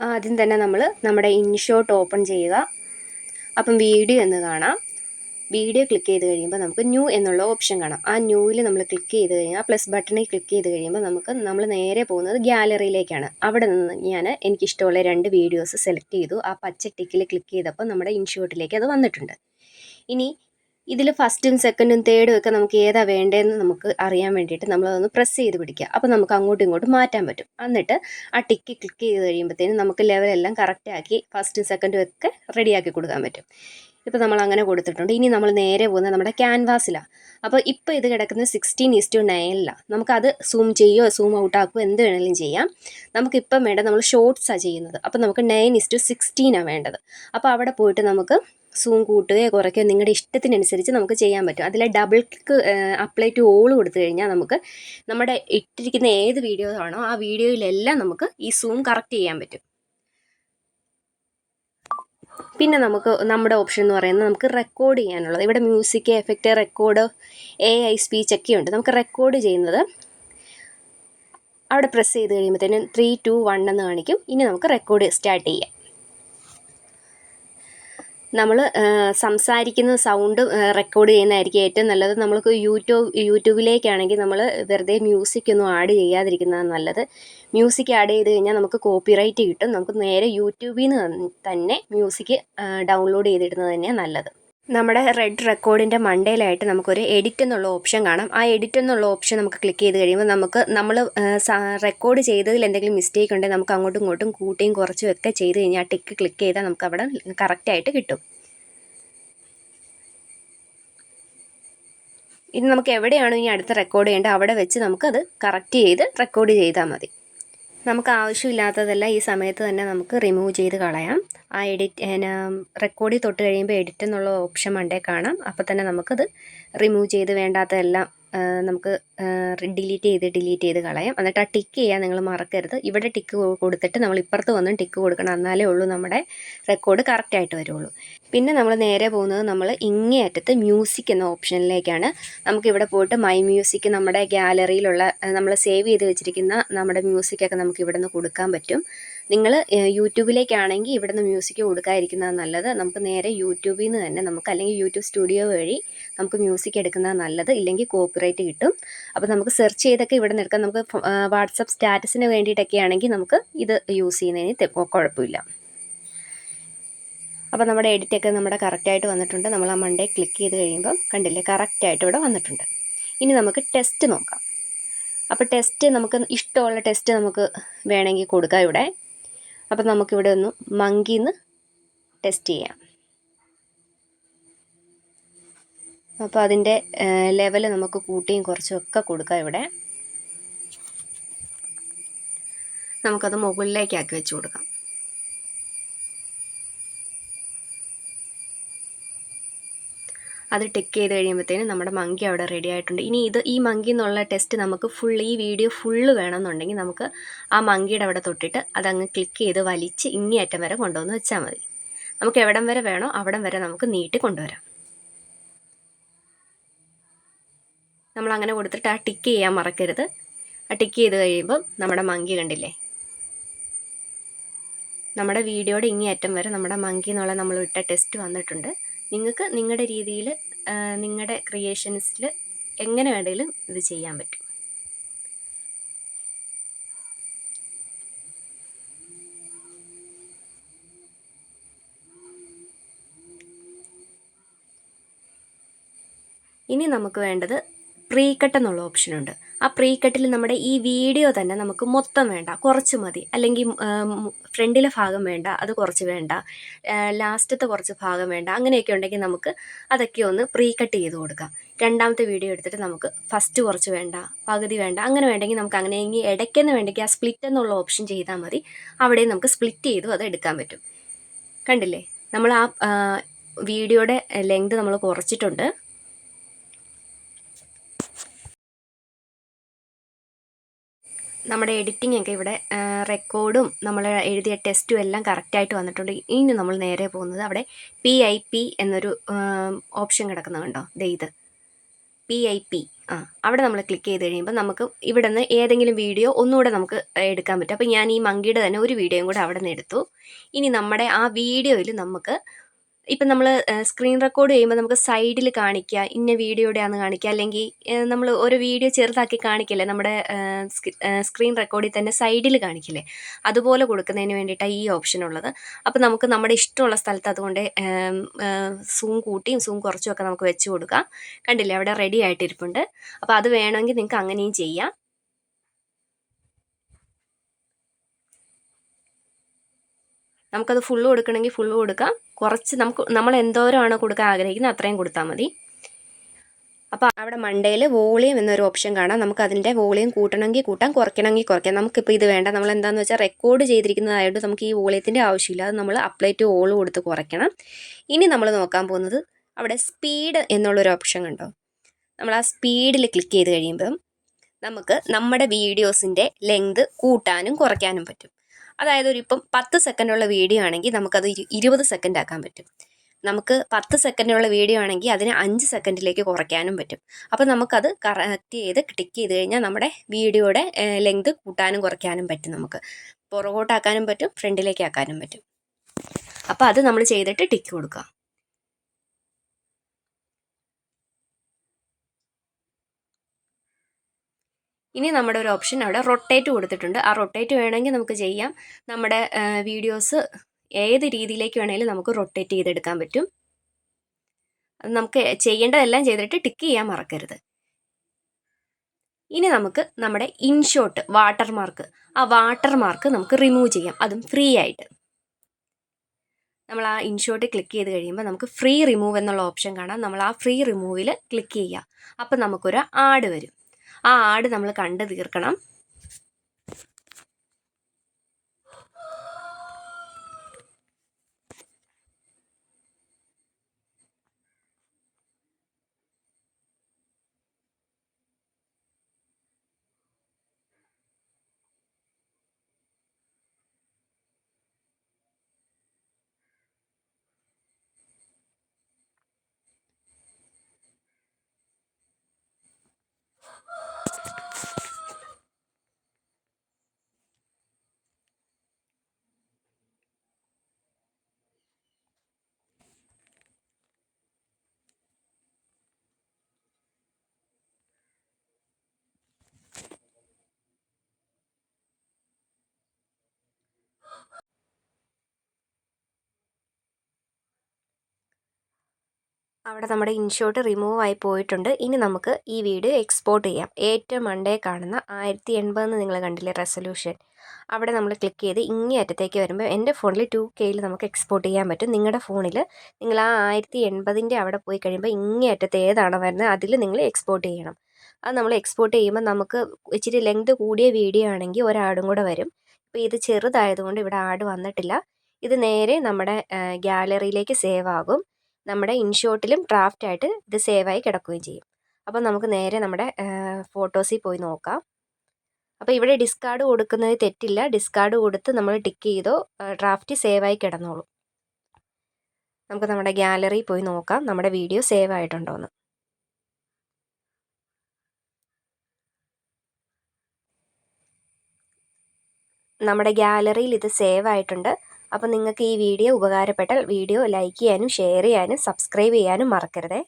ആദ്യം തന്നെ നമ്മൾ നമ്മുടെ ഇൻഷോട്ട് ഓപ്പൺ ചെയ്യുക. അപ്പം വീഡിയോ എന്ന് കാണാം. വീഡിയോ ക്ലിക്ക് ചെയ്ത് കഴിയുമ്പോൾ നമുക്ക് ന്യൂ എന്നുള്ള ഓപ്ഷൻ കാണാം. ആ ന്യൂവിൽ നമ്മൾ ക്ലിക്ക് ചെയ്ത് കഴിഞ്ഞാൽ പ്ലസ് ബട്ടണിൽ ക്ലിക്ക് ചെയ്ത് കഴിയുമ്പോൾ നമുക്ക് നമ്മൾ നേരെ പോകുന്നത് ഗ്യാലറിയിലേക്കാണ് അവിടെ നിന്ന് ഞാൻ എനിക്കിഷ്ടമുള്ള രണ്ട് വീഡിയോസ് സെലക്ട് ചെയ്തു. ആ പച്ച ടിക്കിൽ ക്ലിക്ക് ചെയ്തപ്പോൾ നമ്മുടെ ഇൻഷോട്ടിലേക്ക് അത് വന്നിട്ടുണ്ട്. ഇനി ഇതിൽ ഫസ്റ്റും സെക്കൻഡും തേർഡും ഒക്കെ നമുക്ക് ഏതാ വേണ്ടതെന്ന് നമുക്ക് അറിയാൻ വേണ്ടിയിട്ട് നമ്മളതൊന്ന് പ്രസ് ചെയ്ത് പിടിക്കുക. അപ്പോൾ നമുക്ക് അങ്ങോട്ടും ഇങ്ങോട്ടും മാറ്റാൻ പറ്റും. എന്നിട്ട് ആ ടിക്ക് ക്ലിക്ക് ചെയ്ത് കഴിയുമ്പോഴത്തേനും നമുക്ക് ലെവലെല്ലാം കറക്റ്റാക്കി ഫസ്റ്റും സെക്കൻഡും ഒക്കെ റെഡിയാക്കി കൊടുക്കാൻ പറ്റും. ഇപ്പോൾ നമ്മൾ അങ്ങനെ കൊടുത്തിട്ടുണ്ട്. ഇനി നമ്മൾ നേരെ പോകുന്നത് നമ്മുടെ ക്യാൻവാസിലാണ് അപ്പോൾ ഇപ്പോൾ ഇത് കിടക്കുന്നത് സിക്സ്റ്റീൻ ഈസ് ടു നയനിലാണ് നമുക്കത് സൂം ചെയ്യുകയോ സൂം ഔട്ട് ആക്കുമോ എന്ത് വേണമെങ്കിലും ചെയ്യാം. നമുക്കിപ്പം വേണ്ട നമ്മൾ ഷോർട്ട്സാണ് ചെയ്യുന്നത്. അപ്പോൾ നമുക്ക് നയൻ ഈസ് ടു സിക്സ്റ്റീനാണ് വേണ്ടത്. അപ്പോൾ അവിടെ പോയിട്ട് നമുക്ക് സൂം കൂട്ടുകയോ കുറയ്ക്കുകയോ നിങ്ങളുടെ ഇഷ്ടത്തിനനുസരിച്ച് നമുക്ക് ചെയ്യാൻ പറ്റും. അതിലെ double click apply to all കൊടുത്തു കഴിഞ്ഞാൽ നമുക്ക് നമ്മുടെ ഇട്ടിരിക്കുന്ന ഏത് വീഡിയോ ആണോ ആ വീഡിയോയിലെല്ലാം നമുക്ക് ഈ സൂം കറക്റ്റ് ചെയ്യാൻ പറ്റും. പിന്നെ നമുക്ക് നമ്മുടെ ഓപ്ഷൻ എന്ന് പറയുന്നത് നമുക്ക് റെക്കോർഡ് ചെയ്യാനുള്ളത്. ഇവിടെ music effect record A I speech ഒക്കെ ഉണ്ട്. നമുക്ക് റെക്കോർഡ് ചെയ്യുന്നത് അവിടെ പ്രസ് ചെയ്ത് കഴിയുമ്പോഴത്തേനും ത്രീ ടു വൺ എന്ന് കാണിക്കും. ഇനി നമുക്ക് റെക്കോർഡ് സ്റ്റാർട്ട് ചെയ്യാം. നമ്മൾ സംസാരിക്കുന്ന സൗണ്ട് റെക്കോർഡ് ചെയ്യുന്നതായിരിക്കും ഏറ്റവും നല്ലത്. നമ്മൾക്ക് യൂട്യൂബ് യൂട്യൂബിലേക്കാണെങ്കിൽ നമ്മൾ വെറുതെ മ്യൂസിക് ഒന്നും ആഡ് ചെയ്യാതിരിക്കുന്നതാണ് നല്ലത്. മ്യൂസിക് ആഡ് ചെയ്ത് കഴിഞ്ഞാൽ നമുക്ക് കോപ്പിറൈറ്റ് കിട്ടും. നമുക്ക് നേരെ യൂട്യൂബിൽ നിന്ന് തന്നെ മ്യൂസിക് ഡൗൺലോഡ് ചെയ്തിടുന്നത് തന്നെയാണ് നല്ലത്. നമ്മുടെ റെഡ് റെക്കോർഡിന്റെ മണ്ടയിലായിട്ട് നമുക്കൊരു എഡിറ്റ് എന്നുള്ള ഓപ്ഷൻ കാണാം. ആ എഡിറ്റ് എന്നുള്ള ഓപ്ഷൻ നമുക്ക് ക്ലിക്ക് ചെയ്ത് കഴിയുമ്പോൾ നമുക്ക് നമ്മൾ റെക്കോർഡ് ചെയ്തതിൽ എന്തെങ്കിലും മിസ്റ്റേക്ക് ഉണ്ടെങ്കിൽ നമുക്ക് അങ്ങോട്ടും ഇങ്ങോട്ടും കൂട്ടിയും കുറച്ചും ഒക്കെ ചെയ്ത് കഴിഞ്ഞാൽ ആ ടിക്ക് ക്ലിക്ക് ചെയ്താൽ നമുക്ക് അവിടെ കറക്റ്റായിട്ട് കിട്ടും. ഇനി നമുക്ക് എവിടെയാണോ ഇനി അടുത്ത റെക്കോർഡ് ചെയ്യേണ്ടത്? അവിടെ വെച്ച് നമുക്കത് കറക്റ്റ് ചെയ്ത് റെക്കോർഡ് ചെയ്താൽ മതി. നമുക്ക് ആവശ്യമില്ലാത്തതെല്ലാം ഈ സമയത്ത് തന്നെ നമുക്ക് റിമൂവ് ചെയ്ത് കളയാം. ആ എഡിറ്റ് റെക്കോർഡിൽ തൊട്ട് കഴിയുമ്പോൾ എഡിറ്റ് എന്നുള്ള ഓപ്ഷൻ മണ്ടേ കാണാം. അപ്പോൾ തന്നെ നമുക്കത് റിമൂവ് ചെയ്ത് വേണ്ടാത്തതെല്ലാം നമുക്ക് ഡിലീറ്റ് ചെയ്ത് ഡിലീറ്റ് ചെയ്ത് കളയാം. എന്നിട്ട് ആ ടിക്ക് ചെയ്യാൻ നിങ്ങൾ മറക്കരുത്. ഇവിടെ ടിക്ക് കൊടുത്തിട്ട് നമ്മൾ ഇപ്പുറത്ത് വന്നും ടിക്ക് കൊടുക്കണം. എന്നാലേ ഉള്ളൂ നമ്മുടെ റെക്കോർഡ് കറക്റ്റായിട്ട് വരുള്ളൂ. പിന്നെ നമ്മൾ നേരെ പോകുന്നത് നമ്മൾ ഇങ്ങേ അറ്റത്ത് മ്യൂസിക് എന്ന ഓപ്ഷനിലേക്കാണ് നമുക്കിവിടെ പോയിട്ട് മൈ മ്യൂസിക് നമ്മുടെ ഗ്യാലറിയിലുള്ള നമ്മൾ സേവ് ചെയ്ത് വെച്ചിരിക്കുന്ന നമ്മുടെ മ്യൂസിക്കൊക്കെ നമുക്ക് ഇവിടെ നിന്ന് കൊടുക്കാൻ പറ്റും. നിങ്ങൾ യൂട്യൂബിലേക്കാണെങ്കിൽ ഇവിടെ നിന്ന് മ്യൂസിക് കൊടുക്കാതിരിക്കുന്നത് നല്ലത്. നമുക്ക് നേരെ യൂട്യൂബിൽ നിന്ന് തന്നെ നമുക്ക് അല്ലെങ്കിൽ യൂട്യൂബ് സ്റ്റുഡിയോ വഴി നമുക്ക് മ്യൂസിക് എടുക്കുന്നത് നല്ലത്. ഇല്ലെങ്കിൽ കോപ്പിറൈറ്റ് കിട്ടും. അപ്പോൾ നമുക്ക് സെർച്ച് ചെയ്തൊക്കെ ഇവിടെ എടുക്കാം. നമുക്ക് വാട്സപ്പ് സ്റ്റാറ്റസിന് വേണ്ടിയിട്ടൊക്കെ ആണെങ്കിൽ നമുക്ക് ഇത് യൂസ് ചെയ്യുന്നതിന് കുഴപ്പമില്ല. അപ്പോൾ നമ്മുടെ എഡിറ്റൊക്കെ നമ്മുടെ കറക്റ്റായിട്ട് വന്നിട്ടുണ്ട്. നമ്മൾ ആ മണ്ടേ ക്ലിക്ക് ചെയ്ത് കഴിയുമ്പം കണ്ടില്ലേ കറക്റ്റായിട്ട് ഇവിടെ വന്നിട്ടുണ്ട്. ഇനി നമുക്ക് ടെസ്റ്റ് നോക്കാം. അപ്പോൾ ടെസ്റ്റ് നമുക്ക് ഇഷ്ടമുള്ള ടെസ്റ്റ് നമുക്ക് വേണമെങ്കിൽ കൊടുക്കാം ഇവിടെ. അപ്പം നമുക്കിവിടെ ഒന്ന് മങ്കിന്ന് ടെസ്റ്റ് ചെയ്യാം. അപ്പോൾ അതിന്റെ ലെവൽ നമുക്ക് കൂട്ടിയും കുറച്ചും ഒക്കെ കൊടുക്കാം ഇവിടെ. നമുക്കത് മുകളിലേക്കാക്കി വെച്ച് കൊടുക്കാം. അത് ടിക്ക് ചെയ്ത് കഴിയുമ്പോഴത്തേനും നമ്മുടെ മങ്കി അവിടെ റെഡി ആയിട്ടുണ്ട്. ഇനി ഇത് ഈ മങ്കി എന്നുള്ള ടെസ്റ്റ് നമുക്ക് ഫുൾ ഈ വീഡിയോ ഫുള്ള് വേണമെന്നുണ്ടെങ്കിൽ നമുക്ക് ആ മങ്കിയുടെ അവിടെ തൊട്ടിട്ട് അതങ്ങ് ക്ലിക്ക് ചെയ്ത് വലിച്ച് ഇങ്ങേയറ്റം വരെ കൊണ്ടുവന്ന് വെച്ചാൽ മതി. നമുക്ക് എവിടം വരെ വേണോ അവിടം വരെ നമുക്ക് നീട്ടി കൊണ്ടുവരാം. നമ്മൾ അങ്ങനെ കൊടുത്തിട്ട് ആ ടിക്ക് ചെയ്യാൻ മറക്കരുത്. ആ ടിക്ക് ചെയ്ത് കഴിയുമ്പം നമ്മുടെ മങ്കി കണ്ടില്ലേ? നമ്മുടെ വീഡിയോയുടെ ഇങ്ങേയറ്റം വരെ നമ്മുടെ മങ്കി എന്നുള്ള നമ്മൾ ഇട്ട ടെസ്റ്റ് വന്നിട്ടുണ്ട്. നിങ്ങൾക്ക് നിങ്ങളുടെ രീതിയിൽ നിങ്ങളുടെ ക്രിയേഷൻസിൽ എങ്ങനെ വേണമെങ്കിലും ഇത് ചെയ്യാൻ പറ്റും. ഇനി നമുക്ക് വേണ്ടത് പ്രീ കട്ട് എന്നുള്ള ഓപ്ഷനുണ്ട്. ആ പ്രീ കട്ടിൽ നമ്മുടെ ഈ വീഡിയോ തന്നെ നമുക്ക് മൊത്തം വേണ്ട. കുറച്ച് മതി. അല്ലെങ്കിൽ ഫ്രണ്ടിലെ ഭാഗം വേണ്ട. അത് കുറച്ച് വേണ്ട. ലാസ്റ്റത്തെ കുറച്ച് ഭാഗം വേണ്ട. അങ്ങനെയൊക്കെ ഉണ്ടെങ്കിൽ നമുക്ക് അതൊക്കെ ഒന്ന് പ്രീ കട്ട് ചെയ്ത് കൊടുക്കാം. രണ്ടാമത്തെ വീഡിയോ എടുത്തിട്ട് നമുക്ക് ഫസ്റ്റ് കുറച്ച് വേണ്ട പകുതി വേണ്ട അങ്ങനെ വേണ്ടെങ്കിൽ നമുക്ക് അങ്ങനെ ഇടയ്ക്കെന്ന് വേണ്ടെങ്കിൽ ആ സ്പ്ലിറ്റ് എന്നുള്ള ഓപ്ഷൻ ചെയ്താൽ മതി. അവിടെ നമുക്ക് സ്പ്ലിറ്റ് ചെയ്തും അത് എടുക്കാൻ പറ്റും. കണ്ടില്ലേ? നമ്മൾ ആ വീഡിയോയുടെ ലെങ്ത് നമ്മൾ കുറച്ചിട്ടുണ്ട്. നമ്മുടെ എഡിറ്റിംഗ് ഒക്കെ ഇവിടെ റെക്കോർഡും നമ്മൾ എഴുതിയ ടെസ്റ്റും എല്ലാം കറക്റ്റായിട്ട് വന്നിട്ടുണ്ട്. ഇനി നമ്മൾ നേരെ പോകുന്നത് അവിടെ പി ഐ പി എന്നൊരു ഓപ്ഷൻ കിടക്കുന്നത് കണ്ടോ? ദേ ഇത്. പി ഐ പി ആ അവിടെ നമ്മൾ ക്ലിക്ക് ചെയ്ത് കഴിയുമ്പോൾ നമുക്ക് ഇവിടെ നിന്ന് ഏതെങ്കിലും വീഡിയോ ഒന്നുകൂടെ നമുക്ക് എടുക്കാൻ പറ്റും. അപ്പോൾ ഞാൻ ഈ മങ്കിയുടെ തന്നെ ഒരു വീഡിയോയും കൂടെ അവിടെ നിന്ന് എടുത്തു. ഇനി നമ്മുടെ ആ വീഡിയോയിൽ നമുക്ക് ഇപ്പം നമ്മൾ സ്ക്രീൻ റെക്കോർഡ് ചെയ്യുമ്പോൾ നമുക്ക് സൈഡിൽ കാണിക്കുക ഇന്ന വീഡിയോയുടെയാന്ന് കാണിക്കുക. അല്ലെങ്കിൽ നമ്മൾ ഒരു വീഡിയോ ചെറുതാക്കി കാണിക്കില്ലേ നമ്മുടെ സ്ക്രീൻ റെക്കോർഡിൽ തന്നെ സൈഡിൽ കാണിക്കില്ലേ. അതുപോലെ കൊടുക്കുന്നതിന് വേണ്ടിയിട്ടാണ് ഈ ഓപ്ഷൻ ഉള്ളത്. അപ്പോൾ നമുക്ക് നമ്മുടെ ഇഷ്ടമുള്ള സ്ഥലത്ത് അതുകൊണ്ട് സൂം കൂട്ടിയും സൂം കുറച്ചും ഒക്കെ നമുക്ക് വെച്ച് കൊടുക്കാം. കണ്ടില്ലേ അവിടെ റെഡി ആയിട്ടിരിപ്പുണ്ട്. അപ്പോൾ അത് വേണമെങ്കിൽ നിങ്ങൾക്ക് അങ്ങനെയും ചെയ്യാം. നമുക്കത് ഫുള്ള് കൊടുക്കണമെങ്കിൽ ഫുള്ള് കൊടുക്കാം. കുറച്ച് നമുക്ക് നമ്മൾ എന്തോരമാണോ കൊടുക്കാൻ ആഗ്രഹിക്കുന്നത് അത്രയും കൊടുത്താൽ മതി. അപ്പോൾ അവിടെ മണ്ടയിൽ വോളിയം എന്നൊരു ഓപ്ഷൻ കാണാം. നമുക്ക് അതിന്റെ വോളിയം കൂട്ടണമെങ്കിൽ കൂട്ടാം കുറയ്ക്കണമെങ്കിൽ കുറയ്ക്കാം. നമുക്കിപ്പോൾ ഇത് വേണ്ട. നമ്മൾ എന്താണെന്ന് വെച്ചാൽ റെക്കോർഡ് ചെയ്തിരിക്കുന്നതായതുകൊണ്ട് നമുക്ക് ഈ വോളിയത്തിന്റെ ആവശ്യമില്ല. അത് നമ്മൾ അപ്ലൈ ടു ഓൾ കൊടുത്ത് കുറയ്ക്കണം. ഇനി നമ്മൾ നോക്കാൻ പോകുന്നത് അവിടെ സ്പീഡ് എന്നുള്ളൊരു ഓപ്ഷൻ കണ്ടോ? നമ്മൾ ആ സ്പീഡിൽ ക്ലിക്ക് ചെയ്ത് കഴിയുമ്പം നമുക്ക് നമ്മുടെ വീഡിയോസിന്റെ ലെങ്ത് കൂട്ടാനും കുറയ്ക്കാനും പറ്റും. അതായത് ഒരു ഇപ്പം പത്ത് സെക്കൻഡുള്ള വീഡിയോ ആണെങ്കിൽ നമുക്കത് ഇരുപത് സെക്കൻഡ് ആക്കാൻ പറ്റും. നമുക്ക് പത്ത് സെക്കൻഡുള്ള വീഡിയോ ആണെങ്കിൽ അതിനെ അഞ്ച് സെക്കൻഡിലേക്ക് കുറയ്ക്കാനും പറ്റും. അപ്പോൾ നമുക്കത് കറക്റ്റ് ചെയ്ത് ക്ലിക്ക് ചെയ്ത് കഴിഞ്ഞാൽ നമ്മുടെ വീഡിയോയുടെ ലെങ്ത് കൂട്ടാനും കുറയ്ക്കാനും പറ്റും നമുക്ക്. പുറകോട്ടാക്കാനും പറ്റും ഫ്രണ്ടിലേക്ക് ആക്കാനും പറ്റും. അപ്പോൾ അത് നമ്മൾ ചെയ്തിട്ട് ടിക്ക് കൊടുക്കുക. ഇനി നമ്മുടെ ഒരു ഓപ്ഷൻ അവിടെ റൊട്ടേറ്റ് കൊടുത്തിട്ടുണ്ട്. ആ റൊട്ടേറ്റ് വേണമെങ്കിൽ നമുക്ക് ചെയ്യാം. നമ്മുടെ വീഡിയോസ് ഏത് രീതിയിലേക്ക് വേണമെങ്കിലും നമുക്ക് റൊട്ടേറ്റ് ചെയ്തെടുക്കാൻ പറ്റും. അത് നമുക്ക് ചെയ്യേണ്ടതെല്ലാം ചെയ്തിട്ട് ടിക്ക് ചെയ്യാൻ മറക്കരുത്. ഇനി നമുക്ക് നമ്മുടെ ഇൻഷോട്ട് വാട്ടർ മാർക്ക് ആ വാട്ടർ മാർക്ക് നമുക്ക് റിമൂവ് ചെയ്യാം. അതും ഫ്രീ ആയിട്ട്. നമ്മൾ ആ ഇൻഷോട്ട് ക്ലിക്ക് ചെയ്ത് കഴിയുമ്പോൾ നമുക്ക് ഫ്രീ റിമൂവ് എന്നുള്ള ഓപ്ഷൻ കാണാം. നമ്മൾ ആ ഫ്രീ റിമൂവിൽ ക്ലിക്ക് ചെയ്യുക. അപ്പം നമുക്കൊരു ആഡ് വരും. ആ ആട് നമ്മൾ കണ്ടു തീർക്കണം. അവിടെ നമ്മുടെ ഇൻഷോട്ട് റിമൂവ് ആയി പോയിട്ടുണ്ട്. ഇനി നമുക്ക് ഈ വീഡിയോ എക്സ്പോർട്ട് ചെയ്യാം. ഏറ്റവും മണ്ടേ കാണുന്ന ആയിരത്തി എൺപതെന്ന് നിങ്ങൾ കണ്ടില്ലേ റെസൊല്യൂഷൻ അവിടെ നമ്മൾ ക്ലിക്ക് ചെയ്ത് ഇങ്ങേ അറ്റത്തേക്ക് വരുമ്പോൾ എന്റെ ഫോണിൽ ടു കെയിൽ നമുക്ക് എക്സ്പോർട്ട് ചെയ്യാൻ പറ്റും. നിങ്ങളുടെ ഫോണിൽ നിങ്ങൾ ആ ആയിരത്തി എൺപതിന്റെ അവിടെ പോയി കഴിയുമ്പോൾ ഇങ്ങേ അറ്റത്ത് ഏതാണോ വരുന്നത് അതിൽ നിങ്ങൾ എക്സ്പോർട്ട് ചെയ്യണം. അത് നമ്മൾ എക്സ്പോർട്ട് ചെയ്യുമ്പോൾ നമുക്ക് ഇച്ചിരി ലെങ്ത് കൂടിയ വീഡിയോ ആണെങ്കിൽ ഒരാടും കൂടെ വരും. ഇപ്പോൾ ഇത് ചെറുതായതുകൊണ്ട് ഇവിടെ ആഡ് വന്നിട്ടില്ല. ഇത് നേരെ നമ്മുടെ ഗാലറിയിലേക്ക് സേവ് ആകും. നമ്മുടെ ഇൻഷോട്ടിലും ഡ്രാഫ്റ്റായിട്ട് ഇത് സേവായി കിടക്കുകയും ചെയ്യും. അപ്പോൾ നമുക്ക് നേരെ നമ്മുടെ ഫോട്ടോസിൽ പോയി നോക്കാം. അപ്പോൾ ഇവിടെ ഡിസ്കാർഡ് കൊടുക്കുന്നത് തെറ്റില്ല. ഡിസ്കാർഡ് കൊടുത്ത് നമ്മൾ ടിക്ക് ചെയ്തോ ഡ്രാഫ്റ്റ് സേവായി കിടന്നോളൂ. നമുക്ക് നമ്മുടെ ഗാലറി പോയി നോക്കാം. നമ്മുടെ വീഡിയോ സേവ് ആയിട്ടുണ്ടോ എന്ന് നമ്മുടെ ഗാലറിയിൽ ഇത് സേവ് ആയിട്ടുണ്ട്. അപ്പോൾ നിങ്ങൾക്ക് ഈ വീഡിയോ ഉപകാരപ്പെട്ടാൽ വീഡിയോ ലൈക്ക് ചെയ്യാനും ഷെയർ ചെയ്യാനും സബ്സ്ക്രൈബ് ചെയ്യാനും മറക്കരുതേ.